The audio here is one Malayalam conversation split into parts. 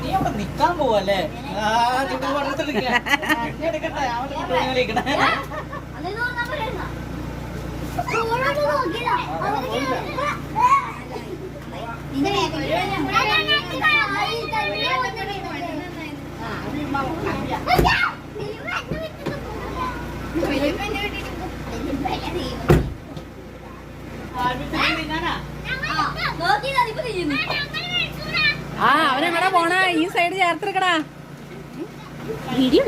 നീ അവിടെ നിക്കാൻ പോവല്ലേ ആ, നീ പോയി വെള്ളത്തിലിരിക്ക. നീ എടുക്കട്ടെ, അവന്റെ കുട്ടി ഇങ്ങനെ ഇരിക്കണെ. ആ, ഇത് തിന്നാനാ? ആ അവനെങ്ങടാ പോണ ഈ സൈഡ് ചേർത്തെടുക്കടാ വീഡിയോ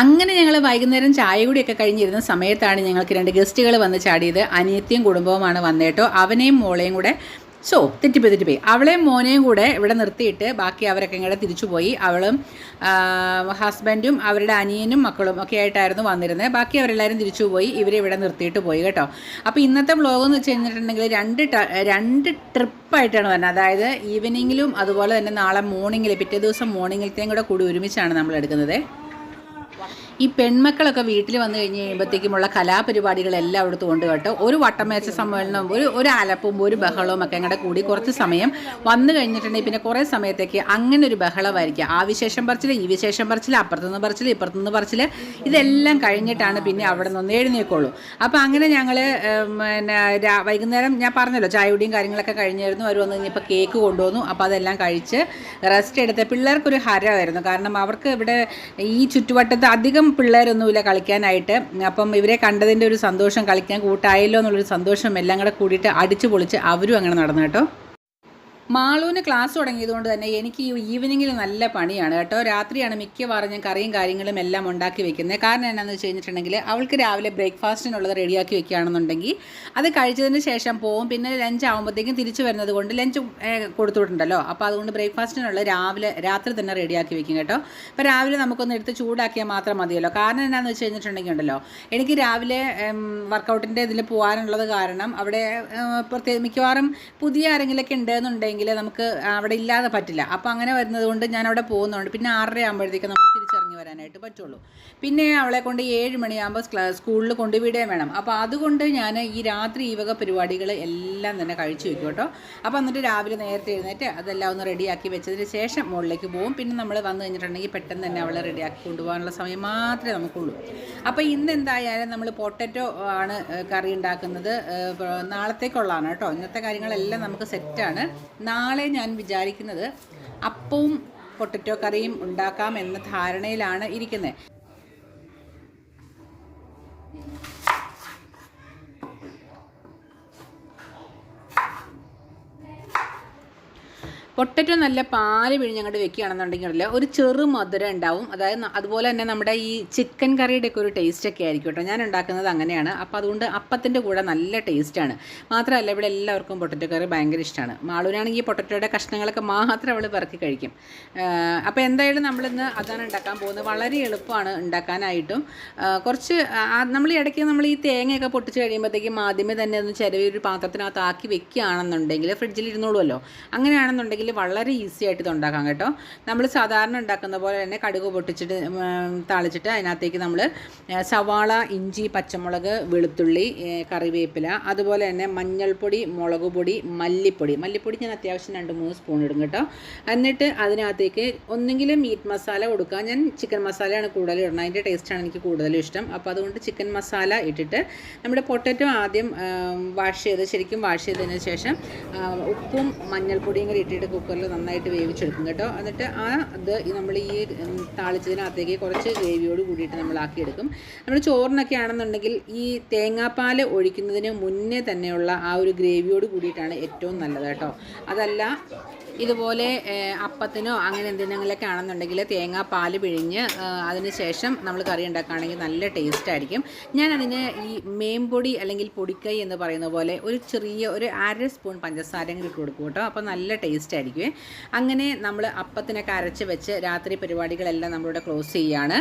അങ്ങനെ ഞങ്ങൾ വൈകുന്നേരം ചായ കൂടിയൊക്കെ കഴിഞ്ഞിരുന്ന സമയത്താണ് ഞങ്ങൾക്ക് രണ്ട് ഗസ്റ്റുകൾ വന്ന് ചാടിയത്. അനിയത്തിയും കുടുംബവുമാണ് വന്നേട്ടോ. അവനെയും മോളെയും കൂടെ സോ തെറ്റിപ്പോയി തെറ്റിപ്പോയി. അവളെയും മോനെയും കൂടെ ഇവിടെ നിർത്തിയിട്ട് ബാക്കി അവരൊക്കെ ഇങ്ങോട്ട് തിരിച്ചുപോയി. അവളും ഹസ്ബൻഡും അവരുടെ അനിയനും മക്കളും ഒക്കെ ആയിട്ടായിരുന്നു വന്നിരുന്നത്. ബാക്കി അവരെല്ലാവരും തിരിച്ചു പോയി ഇവരെ ഇവിടെ നിർത്തിയിട്ട് പോയി കേട്ടോ. അപ്പോൾ ഇന്നത്തെ വ്ളോഗ് എന്ന് വെച്ച് കഴിഞ്ഞിട്ടുണ്ടെങ്കിൽ രണ്ട് രണ്ട് ട്രിപ്പായിട്ടാണ് വരുന്നത് അതായത് ഈവനിങ്ങിലും അതുപോലെ തന്നെ നാളെ മോർണിംഗിൽ പിറ്റേ ദിവസം മോർണിംഗിലത്തെയും കൂടെ കൂടി ഒരുമിച്ചാണ് നമ്മൾ എടുക്കുന്നത്. ഈ പെൺമക്കളൊക്കെ വീട്ടിൽ വന്നു കഴിഞ്ഞ് കഴിയുമ്പോഴത്തേക്കുമുള്ള കലാപരിപാടികളെല്ലാം അവിടുത്തെ കൊണ്ട് കേട്ടോ. ഒരു വട്ടമേച്ച സമ്മേളനം ഒരു ഒരു അലപ്പും ഒരു ബഹളവും ഒക്കെ അങ്ങടെ കൂടി കുറച്ച് സമയം വന്നു കഴിഞ്ഞിട്ടുണ്ടെങ്കിൽ പിന്നെ കുറേ സമയത്തേക്ക് അങ്ങനെ ഒരു ബഹളമായിരിക്കും. ആ വിശേഷം പറിച്ചിൽ ഈ വിശേഷം പറിച്ചിൽ അപ്പുറത്തുനിന്ന് പറിച്ചിൽ ഇപ്പുറത്തുനിന്ന് പറിച്ചിൽ ഇതെല്ലാം കഴിഞ്ഞിട്ടാണ് പിന്നെ അവിടെ നിന്ന് എഴുന്നേക്കുള്ളൂ. അപ്പോൾ അങ്ങനെ ഞങ്ങൾ പിന്നെ വൈകുന്നേരം ഞാൻ പറഞ്ഞല്ലോ ചായയുടെയും കാര്യങ്ങളൊക്കെ കഴിഞ്ഞായിരുന്നു അവർ വന്ന് കഴിഞ്ഞപ്പോൾ കേക്ക് കൊണ്ടുവന്നു. അപ്പോൾ അതെല്ലാം കഴിച്ച് റെസ്റ്റ് എടുത്ത് പിള്ളേർക്കൊരു ഹരമായിരുന്നു. കാരണം അവർക്ക് ഇവിടെ ഈ ചുറ്റുവട്ടത്ത് അധികം പിള്ളേരൊന്നുമില്ല കളിക്കാനായിട്ട്. അപ്പം ഇവരെ കണ്ടതിന്റെ ഒരു സന്തോഷം കളിക്കാൻ കൂട്ടായല്ലോ എന്നുള്ളൊരു സന്തോഷം എല്ലാം കൂടെ കൂടിയിട്ട് അടിച്ചു പൊളിച്ച് അവരും അങ്ങനെ നടന്നു കേട്ടോ. മാളൂന് ക്ലാസ് തുടങ്ങിയതുകൊണ്ട് തന്നെ എനിക്ക് ഈ ഈവനിങ്ങിൽ നല്ല പണിയാണ് കേട്ടോ. രാത്രിയാണ് മിക്കവാറും ഞാൻ കറിയും കാര്യങ്ങളും എല്ലാം ഉണ്ടാക്കി വെക്കുന്നത്. കാരണം എന്നാന്ന് വെച്ച് കഴിഞ്ഞിട്ടുണ്ടെങ്കിൽ അവൾക്ക് രാവിലെ ബ്രേക്ക്ഫാസ്റ്റിനുള്ളത് റെഡിയാക്കി വെക്കുകയാണെന്നുണ്ടെങ്കിൽ അത് കഴിച്ചതിന് ശേഷം പോവും. പിന്നെ ലഞ്ച് ആകുമ്പോഴത്തേക്കും തിരിച്ചു വരുന്നത് കൊണ്ട് ലഞ്ച് കൊടുത്തുവിട്ടുണ്ടല്ലോ അപ്പോൾ അതുകൊണ്ട് ബ്രേക്ക്ഫാസ്റ്റിനുള്ള രാവിലെ രാത്രി തന്നെ റെഡിയാക്കി വെക്കും കേട്ടോ. അപ്പോൾ രാവിലെ നമുക്കൊന്ന് എടുത്ത് ചൂടാക്കിയാൽ മാത്രം മതിയല്ലോ. കാരണം എന്നാന്ന് വെച്ച് കഴിഞ്ഞിട്ടുണ്ടെങ്കിൽ ഉണ്ടല്ലോ എനിക്ക് രാവിലെ വർക്കൗട്ടിന്റെ ഇതിൽ പോകാനുള്ളത് കാരണം അവിടെ പ്രത്യേക മിക്കവാറും പുതിയ ആരെങ്കിലൊക്കെ ഉണ്ടെന്നുണ്ടെങ്കിൽ നമുക്ക് അവിടെ ഇല്ലാതെ പറ്റില്ല. അപ്പോൾ അങ്ങനെ വരുന്നത് കൊണ്ട് ഞാൻ അവിടെ പോകുന്നുണ്ട് പിന്നെ ആറര ആകുമ്പോഴത്തേക്ക് നമുക്ക് തിരിച്ചിറങ്ങി വരാനായിട്ട് പറ്റുള്ളൂ. പിന്നെ അവളെ കൊണ്ട് ഏഴ് മണിയാകുമ്പോൾ സ്കൂളിൽ കൊണ്ടുവിടുകയും വേണം. അപ്പോൾ അതുകൊണ്ട് ഞാൻ ഈ രാത്രി ഈ വക പരിപാടികൾ എല്ലാം തന്നെ കഴിച്ചു വെക്കും കേട്ടോ. അപ്പോൾ എന്നിട്ട് രാവിലെ നേരത്തെ എഴുന്നേറ്റ് അതെല്ലാം ഒന്ന് റെഡിയാക്കി വെച്ചതിന് ശേഷം മുകളിലേക്ക് പോകും. പിന്നെ നമ്മൾ വന്നു കഴിഞ്ഞിട്ടുണ്ടെങ്കിൽ പെട്ടെന്ന് തന്നെ അവളെ റെഡിയാക്കി കൊണ്ടുപോകാനുള്ള സമയം മാത്രമേ നമുക്കുള്ളൂ. അപ്പോൾ ഇന്ന് എന്തായാലും നമ്മൾ പൊട്ടറ്റോ ആണ് കറി ഉണ്ടാക്കുന്നത്. നാളത്തേക്കുള്ളതാണ് കേട്ടോ. ഇന്നത്തെ കാര്യങ്ങളെല്ലാം നമുക്ക് സെറ്റാണ് നാളെ ഞാൻ വിചാരിക്കുന്നത് അപ്പവും പൊട്ടറ്റോ കറിയും ഉണ്ടാക്കാം എന്ന ധാരണയിലാണ് ഇരിക്കുന്നത്. പൊട്ടറ്റോ നല്ല പാൽ പിഴിഞ്ഞങ്ങോട്ട് വെക്കുകയാണെന്നുണ്ടെങ്കിൽ ഒരു ചെറു മധുരം ഉണ്ടാവും. അതായത് അതുപോലെ തന്നെ നമ്മുടെ ഈ ചിക്കൻ കറിയുടെ ഒക്കെ ഒരു ടേസ്റ്റ് ഒക്കെ ആയിരിക്കും കേട്ടോ. ഞാൻ ഉണ്ടാക്കുന്നത് അങ്ങനെയാണ്. അപ്പോൾ അതുകൊണ്ട് അപ്പത്തിന്റെ കൂടെ നല്ല ടേസ്റ്റാണ് മാത്രമല്ല ഇവിടെ എല്ലാവർക്കും പൊട്ടറ്റോ കറി ഭയങ്കര ഇഷ്ടമാണ് മാളൂരാണെങ്കിൽ പൊട്ടറ്റോയുടെ കഷ്ണങ്ങളൊക്കെ മാത്രം അവൾ പെറുക്കി കഴിക്കും. അപ്പോൾ എന്തായാലും നമ്മളിന്ന് അതാണ് ഉണ്ടാക്കാൻ പോകുന്നത്. വളരെ എളുപ്പമാണ് ഉണ്ടാക്കാനായിട്ടും. കുറച്ച് നമ്മൾ ഇടയ്ക്ക് നമ്മൾ ഈ തേങ്ങയൊക്കെ പൊട്ടിച്ച് കഴിയുമ്പോഴത്തേക്കും ആദ്യമേ തന്നെ ഒന്ന് ചിലവ് ഒരു പാത്രത്തിനകത്ത് ആക്കി വെക്കുകയാണെന്നുണ്ടെങ്കിൽ ഫ്രിഡ്ജിൽ ഇരുന്നോളുമല്ലോ അങ്ങനെയാണെന്നുണ്ടെങ്കിൽ വളരെ ഈസി ആയിട്ട് ഇത് ഉണ്ടാക്കാം കേട്ടോ. നമ്മൾ സാധാരണ ഉണ്ടാക്കുന്ന പോലെ തന്നെ കടുക് പൊട്ടിച്ചിട്ട് താളിച്ചിട്ട് അതിനകത്തേക്ക് നമ്മൾ സവാള ഇഞ്ചി പച്ചമുളക് വെളുത്തുള്ളി കറിവേപ്പില അതുപോലെ തന്നെ മഞ്ഞൾപ്പൊടി മുളക് പൊടി മല്ലിപ്പൊടി. മല്ലിപ്പൊടി ഞാൻ അത്യാവശ്യം രണ്ട് മൂന്ന് സ്പൂൺ ഇടും കേട്ടോ. എന്നിട്ട് അതിനകത്തേക്ക് ഒന്നെങ്കിലും മീറ്റ് മസാല കൊടുക്കുക. ഞാൻ ചിക്കൻ മസാലയാണ് കൂടുതൽ ഇടുന്നത്. അതിന്റെ ടേസ്റ്റാണ് എനിക്ക് കൂടുതലും ഇഷ്ടം. അപ്പോൾ അതുകൊണ്ട് ചിക്കൻ മസാല ഇട്ടിട്ട് നമ്മുടെ പൊട്ടറ്റോ ആദ്യം വാഷ് ചെയ്ത് ശരിക്കും വാഷ് ചെയ്തതിന് ശേഷം ഉപ്പും മഞ്ഞൾപ്പൊടിയും കൂടി ഇട്ടിട്ട് കുക്കറിൽ നന്നായിട്ട് വേവിച്ചെടുക്കും കേട്ടോ. എന്നിട്ട് ആ ഇത് നമ്മൾ ഈ താളിച്ചതിനകത്തേക്ക് കുറച്ച് ഗ്രേവിയോട് കൂടിയിട്ട് നമ്മൾ ആക്കിയെടുക്കും. നമ്മൾ ചോറിനൊക്കെ ആണെന്നുണ്ടെങ്കിൽ ഈ തേങ്ങാപ്പാൽ ഒഴിക്കുന്നതിന് മുന്നേ തന്നെയുള്ള ആ ഒരു ഗ്രേവിയോട് കൂടിയിട്ടാണ് ഏറ്റവും നല്ലത് കേട്ടോ. അതല്ല ഇതുപോലെ അപ്പത്തിനോ അങ്ങനെ എന്തെങ്കിലുമൊക്കെ ആണെന്നുണ്ടെങ്കിൽ തേങ്ങാ പാൽ പിഴിഞ്ഞ് അതിന് ശേഷം നമ്മൾ കറി ഉണ്ടാക്കുകയാണെങ്കിൽ നല്ല ടേസ്റ്റ് ആയിരിക്കും. ഞാൻ അതിന് ഈ മേമ്പൊടി അല്ലെങ്കിൽ പൊടിക്കൈ എന്ന് പറയുന്ന പോലെ ഒരു ചെറിയ ഒരു അര സ്പൂൺ പഞ്ചസാര ഇട്ട് കൊടുക്കും കേട്ടോ. അപ്പോൾ നല്ല ടേസ്റ്റ് ആയിരിക്കും. അങ്ങനെ നമ്മൾ അപ്പത്തിനൊക്കെ അരച്ച് വെച്ച് രാത്രി പരിപാടികളെല്ലാം നമ്മളിവിടെ ക്ലോസ് ചെയ്യുകയാണ്.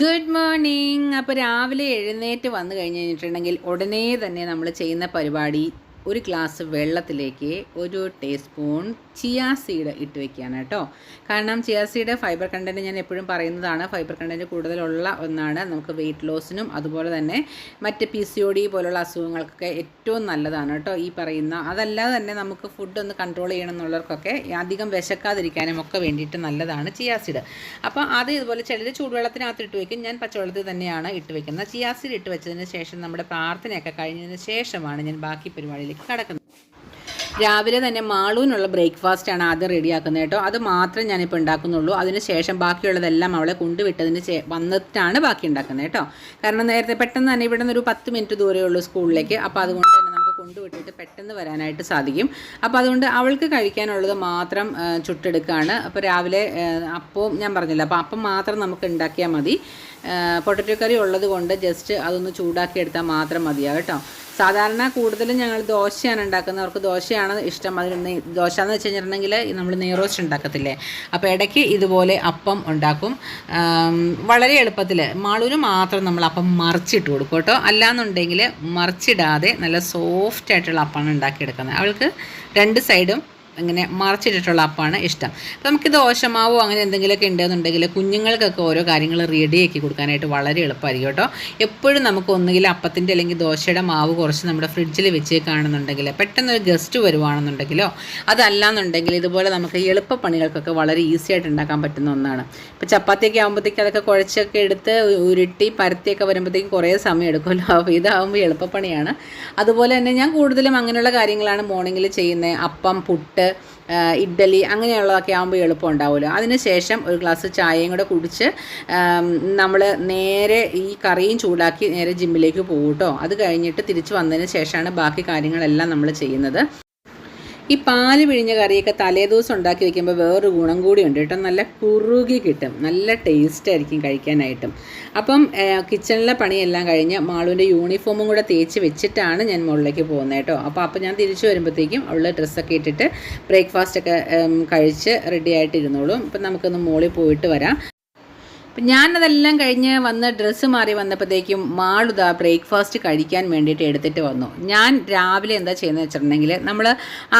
ഗുഡ് മോർണിംഗ് അപ്പോൾ രാവിലെ എഴുന്നേറ്റ് വന്നു കഴിഞ്ഞ് കഴിഞ്ഞിട്ടുണ്ടെങ്കിൽ ഉടനെ തന്നെ നമ്മൾ ചെയ്യുന്ന പരിപാടി ഒരു ഗ്ലാസ് വെള്ളത്തിലേക്ക് ഒരു ടീസ്പൂൺ ചിയാ സീഡ് ഇട്ട് വെക്കുകയാണ് കേട്ടോ. കാരണം ചിയാ സീഡ് ഫൈബർ കണ്ടന്റ് ഞാൻ എപ്പോഴും പറയുന്നതാണ്. ഫൈബർ കണ്ടന്റ് കൂടുതലുള്ള ഒന്നാണ്. നമുക്ക് വെയിറ്റ് ലോസിനും അതുപോലെ തന്നെ മറ്റ് പി സി ഒ ഡി പോലുള്ള അസുഖങ്ങൾക്കൊക്കെ ഏറ്റവും നല്ലതാണ് കേട്ടോ ഈ പറയുന്ന. അതല്ലാതെ തന്നെ നമുക്ക് ഫുഡ് ഒന്ന് കൺട്രോൾ ചെയ്യണം എന്നുള്ളവർക്കൊക്കെ അധികം വിശക്കാതിരിക്കാനും ഒക്കെ വേണ്ടിയിട്ട് നല്ലതാണ് ചിയാ സീഡ്. അപ്പോൾ അത് ഇതുപോലെ ചിലർ ചൂടുവെള്ളത്തിനകത്ത് ഇട്ട് വയ്ക്കും ഞാൻ പച്ചവെള്ളത്തിൽ തന്നെയാണ് ഇട്ട് വയ്ക്കുന്നത് ചിയാ സീഡ് ഇട്ട് വെച്ചതിന് ശേഷം നമ്മുടെ പ്രാർത്ഥനയൊക്കെ കഴിഞ്ഞതിന് ശേഷമാണ് ഞാൻ ബാക്കി പരിപാടിയിലേക്ക് കടക്കുന്നത് രാവിലെ തന്നെ മാളൂനുള്ള ബ്രേക്ക്ഫാസ്റ്റ് ആണ് ആദ്യം റെഡിയാക്കുന്നത് കേട്ടോ. അത് മാത്രം ഞാനിപ്പോൾ ഉണ്ടാക്കുന്നുള്ളൂ. അതിന് ശേഷം ബാക്കിയുള്ളതെല്ലാം അവളെ കൊണ്ടുവിട്ടതിന് ശേ വന്നിട്ടാണ് ബാക്കി ഉണ്ടാക്കുന്നത് കേട്ടോ. കാരണം നേരത്തെ പെട്ടെന്ന് തന്നെ ഇവിടെ ഒരു പത്ത് മിനിറ്റ് ദൂരമേ ഉള്ളൂ സ്കൂളിലേക്ക്. അപ്പോൾ അതുകൊണ്ട് തന്നെ നമുക്ക് കൊണ്ടുവിട്ടിട്ട് പെട്ടെന്ന് വരാനായിട്ട് സാധിക്കും. അപ്പോൾ അതുകൊണ്ട് അവൾക്ക് കഴിക്കാനുള്ളത് മാത്രം ചുട്ടെടുക്കുകയാണ് അപ്പോൾ രാവിലെ അപ്പവും ഞാൻ പറഞ്ഞില്ല അപ്പോൾ അപ്പം മാത്രം നമുക്ക് ഉണ്ടാക്കിയാൽ മതി. പൊട്ടറ്റോ കറി ഉള്ളത് കൊണ്ട് ജസ്റ്റ് അതൊന്ന് ചൂടാക്കി എടുത്താൽ മാത്രം മതിയാവും കേട്ടോ. സാധാരണ കൂടുതലും ഞങ്ങൾ ദോശയാണ് ഉണ്ടാക്കുന്നത്. അവർക്ക് ദോശയാണ് ഇഷ്ടം. അതിന് ദോശ എന്ന് വെച്ച് കഴിഞ്ഞിട്ടുണ്ടെങ്കിൽ നമ്മൾ നെയ്റോസ്റ്റ് ഉണ്ടാക്കത്തില്ലേ? അപ്പോൾ ഇടയ്ക്ക് ഇതുപോലെ അപ്പം ഉണ്ടാക്കും. വളരെ എളുപ്പത്തിൽ. മാളൂന് മാത്രം നമ്മൾ അപ്പം മറിച്ചിട്ട് കൊടുക്കും കേട്ടോ. അല്ലാന്നുണ്ടെങ്കിൽ മറിച്ചിടാതെ നല്ല സോഫ്റ്റ് ആയിട്ടുള്ള അപ്പമാണ് ഉണ്ടാക്കിയെടുക്കുന്നത്. അവൾക്ക് രണ്ട് സൈഡും ഇങ്ങനെ മറച്ചിട്ടിട്ടുള്ള അപ്പമാണ് ഇഷ്ടം. അപ്പോൾ നമുക്ക് ദോശമാവോ അങ്ങനെ എന്തെങ്കിലുമൊക്കെ ഉണ്ടെന്നുണ്ടെങ്കിൽ കുഞ്ഞുങ്ങൾക്കൊക്കെ ഓരോ കാര്യങ്ങൾ റെഡിയാക്കി കൊടുക്കാനായിട്ട് വളരെ എളുപ്പമായിരിക്കും കേട്ടോ. എപ്പോഴും നമുക്ക് ഒന്നുകിൽ അപ്പത്തിന്റെ അല്ലെങ്കിൽ ദോശയുടെ മാവ് കുറച്ച് നമ്മുടെ ഫ്രിഡ്ജിൽ വെച്ച് കാണുന്നുണ്ടെങ്കിൽ പെട്ടെന്ന് ഒരു ഗസ്റ്റ് വരുവാണെന്നുണ്ടെങ്കിലോ അതല്ലാന്നുണ്ടെങ്കിൽ ഇതുപോലെ നമുക്ക് എളുപ്പ പണികൾക്കൊക്കെ വളരെ ഈസി ആയിട്ട് ഉണ്ടാക്കാൻ പറ്റുന്ന ഒന്നാണ്. ഇപ്പോൾ ചപ്പാത്തിയൊക്കെ ആകുമ്പോഴത്തേക്ക് അതൊക്കെ കുഴച്ചൊക്കെ എടുത്ത് ഉരുട്ടി പരത്തിയൊക്കെ വരുമ്പോഴത്തേക്കും കുറേ സമയം എടുക്കുമല്ലോ. അപ്പോൾ ഇതാകുമ്പോൾ എളുപ്പപ്പണിയാണ്. അതുപോലെ തന്നെ ഞാൻ കൂടുതലും അങ്ങനെയുള്ള കാര്യങ്ങളാണ് മോർണിംഗിൽ ചെയ്യുന്നത്. അപ്പം പുട്ട് ആ, ഇഡ്ഡലി അങ്ങനെയുള്ളതൊക്കെ ആകുമ്പോൾ എളുപ്പം ഉണ്ടാവുമല്ലോ. അതിനുശേഷം ഒരു ഗ്ലാസ് ചായയും കൂടെ കുടിച്ച് നമ്മൾ നേരെ ഈ കറിയും ചൂടാക്കി നേരെ ജിമ്മിലേക്ക് പോകും കേട്ടോ അത് കഴിഞ്ഞിട്ട് തിരിച്ച് വന്നതിന് ശേഷമാണ് ബാക്കി കാര്യങ്ങളെല്ലാം നമ്മൾ ചെയ്യുന്നത്. ഈ പാൽ പിഴിഞ്ഞ കറിയൊക്കെ തലേദിവസം ഉണ്ടാക്കി വെക്കുമ്പോൾ വേറൊരു ഗുണം കൂടി ഉണ്ട് കേട്ടോ. നല്ല കുറുകി കിട്ടും. നല്ല ടേസ്റ്റ് ആയിരിക്കും കഴിക്കാനായിട്ടും. അപ്പം കിച്ചണിലെ പണിയെല്ലാം കഴിഞ്ഞ് മാളുവിന്റെ യൂണിഫോമും കൂടെ തേച്ച് വെച്ചിട്ടാണ് ഞാൻ മുകളിലേക്ക് പോകുന്നത് കേട്ടോ. അപ്പോൾ അപ്പോൾ ഞാൻ തിരിച്ചു വരുമ്പോഴത്തേക്കും അവൾ ഡ്രസ്സൊക്കെ ഇട്ടിട്ട് ബ്രേക്ക്ഫാസ്റ്റൊക്കെ കഴിച്ച് റെഡി ആയിട്ടിരുന്നോളും. അപ്പം നമുക്കൊന്ന് മുകളിൽ പോയിട്ട് വരാം. ഞാനതെല്ലാം കഴിഞ്ഞ് വന്ന് ഡ്രസ്സ് മാറി വന്നപ്പോഴത്തേക്കും മാളുത ബ്രേക്ക്ഫാസ്റ്റ് കഴിക്കാൻ വേണ്ടിയിട്ട് എടുത്തിട്ട് വന്നു. ഞാൻ രാവിലെ എന്താ ചെയ്യുന്നത് വെച്ചിട്ടുണ്ടെങ്കിൽ നമ്മൾ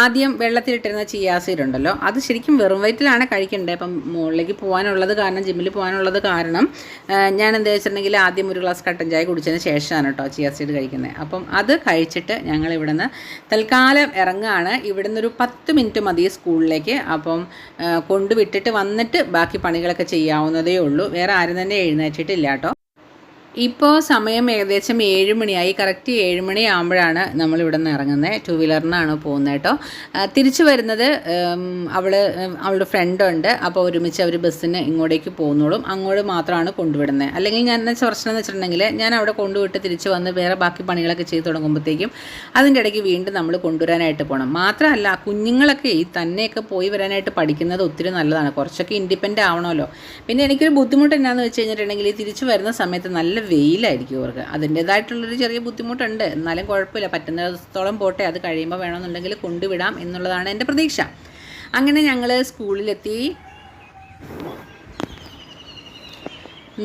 ആദ്യം വെള്ളത്തിലിട്ടിരുന്ന ചിയാസീഡ് ഉണ്ടല്ലോ അത് ശരിക്കും വെറും വയറ്റിലാണ് കഴിക്കേണ്ടത്. അപ്പം മുകളിലേക്ക് പോകാനുള്ളത് കാരണം ജിമ്മിൽ പോകാനുള്ളത് കാരണം ഞാൻ എന്താ വെച്ചിട്ടുണ്ടെങ്കിൽ ആദ്യം ഒരു ഗ്ലാസ് കട്ടൻ ചായ കുടിച്ചതിന് ശേഷമാണ് കേട്ടോ ചിയാസീഡ് കഴിക്കുന്നത്. അപ്പം അത് കഴിച്ചിട്ട് ഞങ്ങൾ ഇവിടുന്ന് തൽക്കാലം ഇറങ്ങുകയാണ്. ഇവിടുന്ന് ഒരു പത്ത് മിനിറ്റ് മതി സ്കൂളിലേക്ക്. അപ്പം കൊണ്ടുവിട്ടിട്ട് വന്നിട്ട് ബാക്കി പണികളൊക്കെ ചെയ്യാവുന്നതേ ഉള്ളൂ. വേറെ ആരും തന്നെ എഴുന്നേറ്റിട്ടില്ല കേട്ടോ. ഇപ്പോൾ സമയം ഏകദേശം ഏഴ് മണിയായി. കറക്റ്റ് ഏഴ് മണി ആകുമ്പോഴാണ് നമ്മൾ ഇവിടെ നിന്ന് ഇറങ്ങുന്നത് ടു വീലറിനാണ് പോകുന്നത് കേട്ടോ. തിരിച്ചു വരുന്നത് അവൾ അവളുടെ ഫ്രണ്ടുണ്ട് അപ്പോൾ ഒരുമിച്ച് അവർ ബസ്സിന് ഇങ്ങോട്ടേക്ക് പോകുന്നോളും. അങ്ങോട്ട് മാത്രമാണ് കൊണ്ടുവിടുന്നത് അല്ലെങ്കിൽ ഞാൻ എന്നെ പ്രശ്നം എന്ന് വെച്ചിട്ടുണ്ടെങ്കിൽ ഞാൻ അവിടെ കൊണ്ടുവിട്ട് തിരിച്ച് വന്ന് വേറെ ബാക്കി പണികളൊക്കെ ചെയ്ത് തുടങ്ങുമ്പോഴത്തേക്കും അതിന്റെ ഇടയ്ക്ക് വീണ്ടും നമ്മൾ കൊണ്ടുവരാനായിട്ട് പോകണം മാത്രമല്ല കുഞ്ഞുങ്ങളൊക്കെ ഈ തന്നെയൊക്കെ പോയി വരാനായിട്ട് പഠിക്കുന്നത് ഒത്തിരി നല്ലതാണ്. കുറച്ചൊക്കെ ഇൻഡിപെൻഡന്റ് ആവണമല്ലോ. പിന്നെ എനിക്കൊരു ബുദ്ധിമുട്ട് എന്നാന്ന് വെച്ച് കഴിഞ്ഞിട്ടുണ്ടെങ്കിൽ തിരിച്ചു വരുന്ന സമയത്ത് നല്ല വെയിലായിരിക്കും അവർക്ക് അതിന്റേതായിട്ടുള്ളൊരു ചെറിയ ബുദ്ധിമുട്ടുണ്ട്. എന്നാലും കുഴപ്പമില്ല. പറ്റുന്നിടത്തോളം പോട്ടെ. അത് കഴിയുമ്പോൾ വേണമെന്നുണ്ടെങ്കിൽ കൊണ്ടുവിടാം എന്നുള്ളതാണ് എന്റെ പ്രതീക്ഷ. അങ്ങനെ ഞങ്ങൾ സ്കൂളിലെത്തി.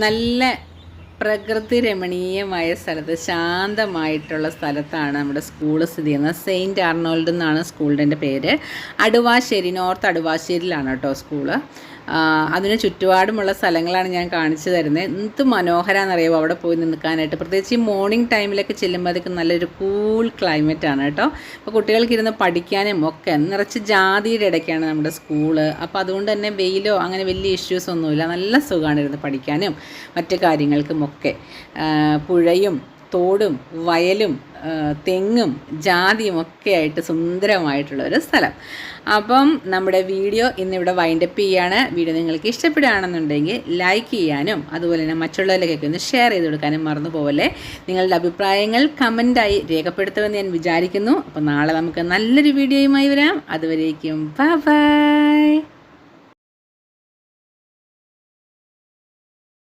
നല്ല പ്രകൃതി രമണീയമായ സ്ഥലത്ത് ശാന്തമായിട്ടുള്ള സ്ഥലത്താണ് നമ്മുടെ സ്കൂൾ സ്ഥിതി ചെയ്യുന്നത്. സെയിന്റ് ആർണോൾഡ് എന്നാണ് സ്കൂളിന്റെ പേര്. അടുവാശ്ശേരി നോർത്ത് അടുവാശ്ശേരിയിലാണ് കേട്ടോ സ്കൂൾ. അതിന് ചുറ്റുപാടുമുള്ള സ്ഥലങ്ങളാണ് ഞാൻ കാണിച്ചു തരുന്നത് എന്ത് മനോഹരമാണെന്നറിയാമോ അവിടെ പോയി നിൽക്കാനായിട്ട്. പ്രത്യേകിച്ച് ഈ മോർണിംഗ് ടൈമിലൊക്കെ ചെല്ലുമ്പോഴത്തേക്കും നല്ലൊരു കൂൾ ക്ലൈമറ്റ് ആണ് കേട്ടോ. അപ്പോൾ കുട്ടികൾക്ക് ഇരുന്ന് പഠിക്കാനും ഒക്കെ നിറച്ച് ജാതിയുടെ ഇടയ്ക്കാണ് നമ്മുടെ സ്കൂൾ അപ്പോൾ അതുകൊണ്ട് തന്നെ വെയിലോ അങ്ങനെ വലിയ ഇഷ്യൂസ് ഒന്നുമില്ല. നല്ല സുഖമാണ് ഇരുന്ന് പഠിക്കാനും മറ്റു കാര്യങ്ങൾക്കും ഒക്കെ. പുഴയും തോടും വയലും തെങ്ങും ജാതിയും ഒക്കെ ആയിട്ട് സുന്ദരമായിട്ടുള്ള ഒരു സ്ഥലം. അപ്പം നമ്മുടെ വീഡിയോ ഇന്നിവിടെ വൈൻഡപ്പ് ചെയ്യാണ്. വീഡിയോ നിങ്ങൾക്ക് ഇഷ്ടപ്പെടുകയാണെന്നുണ്ടെങ്കിൽ ലൈക്ക് ചെയ്യാനും അതുപോലെ തന്നെ മറ്റുള്ളവരിലേക്കൊക്കെ ഒന്ന് ഷെയർ ചെയ്ത് കൊടുക്കാനും മറന്നു പോവല്ലേ. നിങ്ങളുടെ അഭിപ്രായങ്ങൾ കമന്റായി രേഖപ്പെടുത്തുമെന്ന് ഞാൻ വിചാരിക്കുന്നു. അപ്പോൾ നാളെ നമുക്ക് നല്ലൊരു വീഡിയോയുമായി വരാം. അതുവരേക്കും ബൈ ബൈ